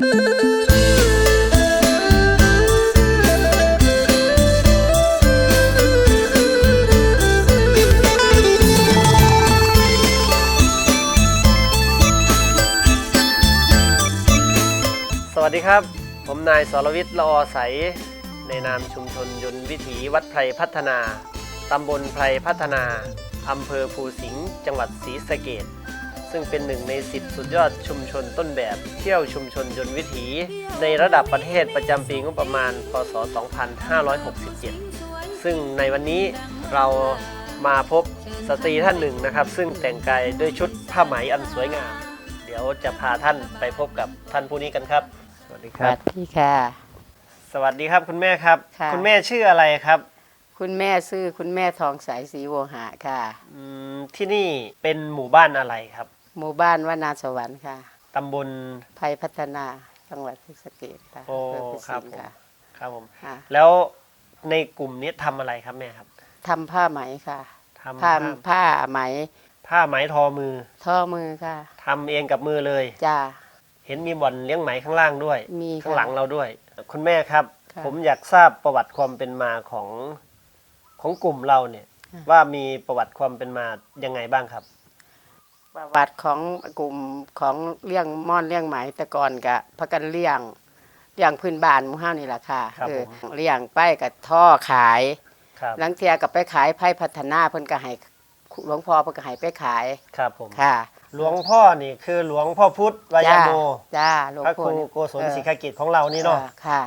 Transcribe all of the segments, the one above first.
สวัสดีครับ ผมนายสรวิทย์ละอใส ในนามชุมชนยนต์วิถีวัดไพรพัฒนา ตำบลไพรพัฒนา อำเภอภูสิงห์ จังหวัดศรีสะเกด ซึ่งเป็นหนึ่งใน 10 สุดยอดชุมชนต้นแบบ เที่ยวชุมชนยนต์วิถี ในระดับประเทศประจำปีงบประมาณ พศ 2567 ซึ่งในวันนี้เรามาพบสตรีท่านหนึ่งนะครับ ซึ่งแต่งกายด้วยชุดผ้าไหมอันสวยงาม เดี๋ยวจะพาท่านไปพบกับท่านผู้นี้กันครับ สวัสดีสครับ วัสดีค่ะ สวัสดีครับคุณแม่ครับค่ะคุณแม่ชื่ออะไรครับคุณแม่ซื้อคุณแม่ทองสายสีโวหะค่ะ อืมที่นี่เป็นหมู่บ้านอะไรครับ หมู่บ้านวนาสวรรค์ค่ะตำบลภัยพัฒนาจังหวัดศรีสะเกษค่ะโอ้อำเภพิครับสิงผมค่ะ ครับผม ค่ะ แล้วในกลุ่มนี้ทำอะไรครับแม่ครับทำผ้าไหมค่ะทำผ้าผ้าผ้าไหมผ้าไหมทอมือท่อมือค่ะทำเองกับมือเลย จ้า เห็นมีบ่อนเลี้ยงไหมข้างล่างด้วย มีค่ะข้างหลังเราด้วย คุณแม่ครับ ค่ะ ผมอยากทราบประวัติความเป็นมาของของกลุ่มเราเนี่ย ว่ามีประวัติความเป็นมายังไงบ้างครับ ประวัติของกลุ่มของเลี้ยงม่อนเลี้ยงไหมแต่ก่อนกะพักกันเลี้ยงเลี้ยงพื้นบ้านหมู่ห้านี่แหละค่ะครับเออผม เลี้ยงไปกับท่อขาย ครับหลังเทียกับไปขายไพ่พัฒนาเพิ่นก็ให้หลวงพ่อเพิ่นก็ให้ไปขายครับผมค่ะหลวงพ่อนี่คือหลวงพ่อพุทธวายาโมจ้าหลวงพระพ่คอรูเนี่ยโกศลศรีคากิจของเรานี่เนาะออค่ะ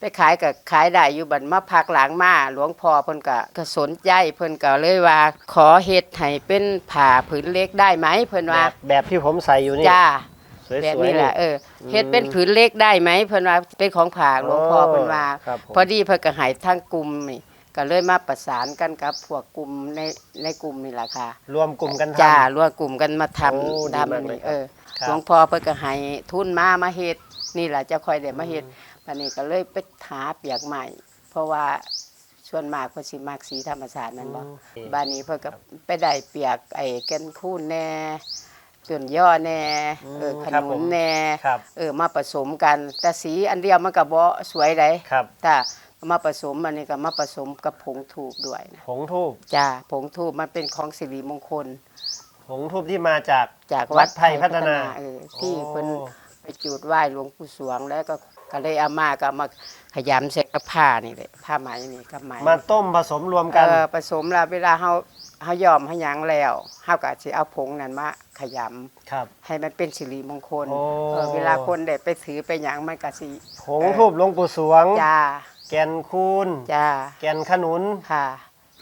ไปขายกับขายได้อยู่บัดมาพักหลังมาหลวงพ่อเพิ่นก็ก็สนใจเพิ่นก็เลยว่า ขอเฮ็ดให้เป็นผ้าผืนเล็กได้ไหมเพิ่นแบว่าบแบบที่ผมใส่อยู่นี่จ้าสวยๆแบบนี้แหละนี่เออเฮ็ดเป็นผืนเล็กได้ไหมเพิ่นว่าเป็นของฝากหลวงพ่อเพิ่นว่า ครับผม พอดีเพิ่นก็ให้ทั้งกลุ่มนี่ก็เลยมาประสานกันกับพวกกลุ่มในในกลุ่มนี่แหละค่ะ รวมกลุ่มกันจ้าทำรวมกลุ่มกันมาทำโอ้ดีทำมากเลยนี่ครับเออครับ หลวงพ่อเพิ่นก็ให้ทุนมามาเฮ็ดนี่แหละจะค่อยได้มาเฮ็ด บัดนี้ก็เลยไปหาเปียกใหม่ เพราะว่าส่วนมากเพิ่นสิมักสีธรรมชาตินั่นบ่อืมบ้านนี้เพิ่นก็ไปได้เปียกไอ้แกนคูนแน่ต้นย่อแน่เอออืมขครับนุผนมแน่ครับเออมาผสมกัน แต่สีอันเดียวมันก็บ่สวยได้ครับถ้ามาผสมอันนี้ก็มาผสมกับผงถูกด้วยนะผงทูบจ้าผงทูบมันเป็นของสิริมงคล ผงทูบที่มาจากจากวัวัดดไผ่พัฒนาเออที่โอ้เพิ่น ไปจุดไหว้หลวงปู่สวงแล้วก็ก็เลยเอามาก็เอามาขยำใส่กับผ้านี่แหละผ้าไหมนี่กับไหมมาต้มผสมรวมกัน เออผสมแล้วเวลาเฮาเฮายอมเฮาหยังแล้วเฮาก็สิเอาผงนั้นมาขยำครับให้มันเป็นสิริมงคลโอ้ เออเวลาคนได้ไปถือไปหยังมันก็สิผงทูบหลวงปู่สวง จ้าแกนคูนจ้าแกนขนุน ค่ะ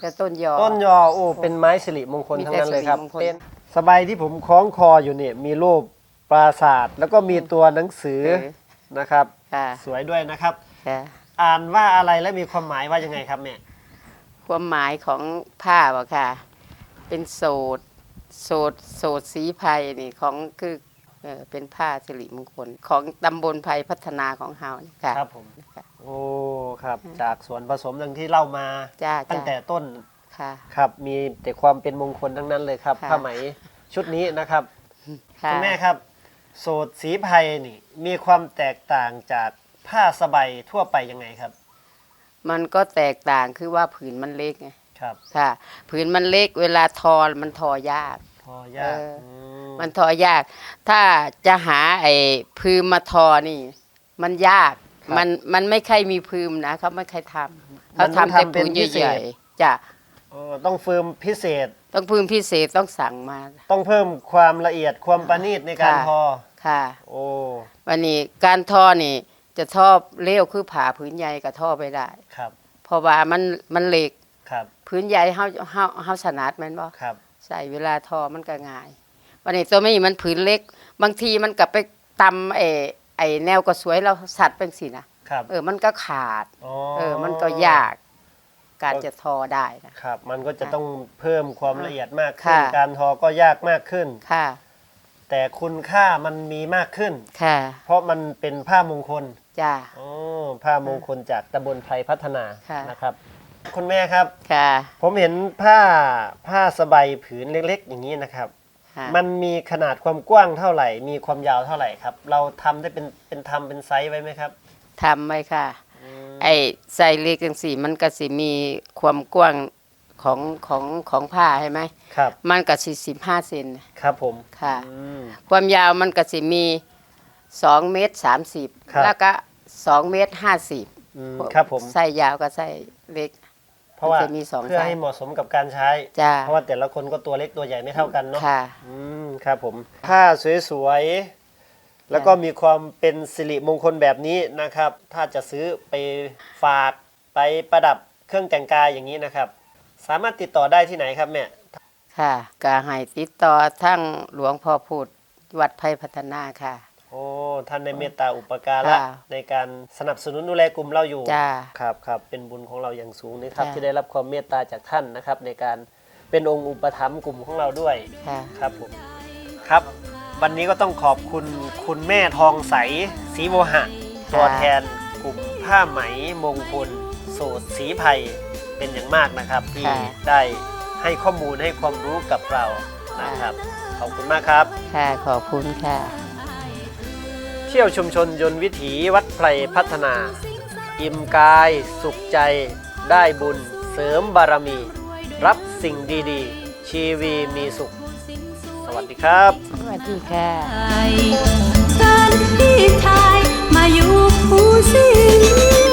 แล้วต้นยอ ต้นยอโอ้เป็นไม้สิริมงคลมีทั้งแต่นั้นเลยครับสิริมงคล เป็นสบายที่ผมคล้องคออยู่เนี่ยมีรูป ปราสาทแล้วก็มีตัวหนังสือเออ นะครับ ค่ะสวยด้วยนะครับ ค่ะ อ่านว่าอะไรและมีความหมายว่ายังไงครับแม่ความหมายของผ้าบ่ค่ะ เป็นโสดโสดโสดสีภัยนี่ของคือเออเป็นผ้าสิริมงคลของตำบลภัยพัฒนาของเฮานี่ค่ะ ครับผมค่ะโอ้ครับ จากส่วนผสมดังที่เล่ามาจ้าตั้งจ้าแต่ต้นค่ะ ครับมีแต่ความเป็นมงคลทั้งนั้นเลยครับค่ะ ผ้าไหมชุดนี้นะครับค่ะคุณแม่ครับ โสดสีภัยนี่ มีความแตกต่างจากผ้าสบายทั่วไปยังไงครับ มันก็แตกต่างคือว่าผืนมันเล็กไงครับ ค่ะ ผืนมันเล็กเวลาทอมันทอยาก พอยากเออมมันทอยาก ถ้าจะหาไอ้พืมมาทอนี่ มันยาก มันมันไม่ใครมีพืมนะเขาไม่ใครทำเขาทำแต่ผืนใหญ่ๆจ้ะเออต้องเฟิร์มพิเศษ ต้องพืมพิเศษต้องสั่งมา ต้องเพิ่มความละเอียดความประณีตในการค่ะ ทอ ค่ะ โอ้วันนี้การทอนี่จะทอเร็วคือผ่าผืนใหญ่ก็ทอไปได้ ครับเพราะว่ามันมันเหล็กครับผืนใหญ่เฮาเฮาเฮาสนัดแม่นบ่ครับ ใส่เวลาทอมันก็ง่าย วันนี้ตัวนี้มันผืนเล็ก บางทีมันกลับไปตำไอ้ไอ้แนวก็สวยเราสัตว์เป็นสินะครับ เออมันก็ขาด อ๋อ เออมันก็ยาก การจะทอได้นะ ครับ มันก็จะต้องเพิ่มความละเอียดมากขึ้น ค่ะ การทอก็ยากมากขึ้น ค่ะ แต่คุณค่ามันมีมากขึ้น ค่ะเพราะมันเป็นผ้ามงคลจ้า อ๋อผ้ามงคลจากตำบลไพรพัฒนาค่ะ นะครับ คุณแม่ครับ ค่ะผมเห็นผ้าผ้าสบายผืนเล็ก ๆ อย่างนี้นะครับคค่ะมันมีขนาดความกว้างเท่าไหร่ มีความยาวเท่าไหร่ครับ เราทำได้เป็นเป็นทำเป็นไซส์ไว้ไหมครับทำไว้ค่ะไอ้ใส่เล็กจังสีมันก็สิมีความกว้าง ของของของผ้าใช่ไหมครับมันก็สิสิบห้าเซนครับผมค่ะ อืม ความยาวมันก็สิมีสองเมตรสามสิบครับ แล้วก็สองเมตรห้าสิบอืมครับผมใส่ยาวกับใส่เล็ก เพราะว่าจะมีสองเพื่อไซส์ให้เหมาะสมกับการใช้ จ้าเพราะว่าแต่ละคนก็ตัวเล็กตัวใหญ่ไม่เท่ากันเนาะ ค่ะ อืมครับผมผ้าสวยๆ แล้วก็มีความเป็นสิริมงคลแบบนี้นะครับ ถ้าจะซื้อไปฝากไปประดับเครื่องแต่งกายอย่างนี้นะครับ สามารถติดต่อได้ที่ไหนครับแม่ค่ะก็ให้ติดต่อทั้งหลวงพ่อพูดวัดไผ่พัฒนาค่ะ โอ้ท่านในเมตตาอุปการะค่ะในการสนับสนุนดูแลกลุ่มเราอยู่จ้าครับครับเป็นบุญของเราอย่างสูงนะครับค่ะที่ได้รับความเมตตาจากท่านนะครับ ในการเป็นองค์อุปถัมภ์กลุ่มของเราด้วย ค่ะ ครับผมครับ วันนี้ก็ต้องขอบคุณคุณแม่ทองใสศรีโวหะ ตัวแทนกลุ่มผ้าไหมมงคล โสดสีไพร เป็นอย่างมากนะครับ ที่ค่ะ ได้ให้ข้อมูลให้ความรู้กับเรานะครับ ขอบคุณมากครับ ค่ะ ขอบคุณค่ะ เที่ยวชุมชนยนต์วิถีวัดไพรพัฒนา อิ่มกาย สุขใจ ได้บุญ เสริมบารมี รับสิ่งดีๆ ชีวีมีสุข สวัสดีครับ สวัสดีค่ะกันที่ชายมาอยู่ผู้สิง